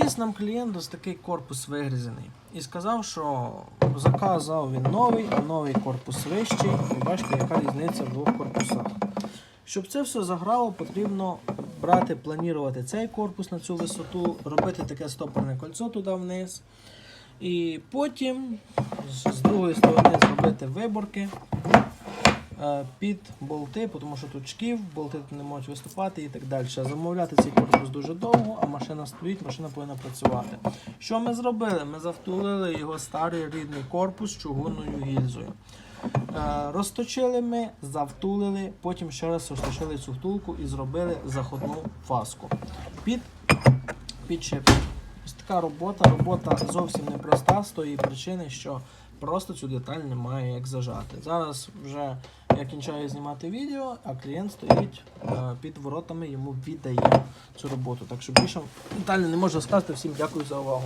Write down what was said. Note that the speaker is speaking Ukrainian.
Привіз нам клієнт ось такий корпус вигрізаний. І сказав, що заказав він новий, а новий корпус вищий. І бачите, яка різниця в двох корпусах. Щоб це все заграло, потрібно брати, планувати цей корпус на цю висоту, робити таке стопорне кольцо туди вниз. І потім з другої сторони зробити виборки під болти, тому що тут шків, болти тут не можуть виступати і так далі. Замовляти цей корпус дуже довго, а машина стоїть, машина повинна працювати. Що ми зробили? Ми завтулили його старий рідний корпус чугунною гільзою. Е, Розточили ми, завтулили, потім ще раз розточили цю втулку і зробили заходну фаску під підшипник. Ось така робота. Робота зовсім непроста з тої причини, що просто цю деталь немає як зажати. Зараз вже я кінчаю знімати відео, а клієнт стоїть е, під воротами, йому віддає цю роботу. Так що більше детально не можна сказати. Всім дякую за увагу.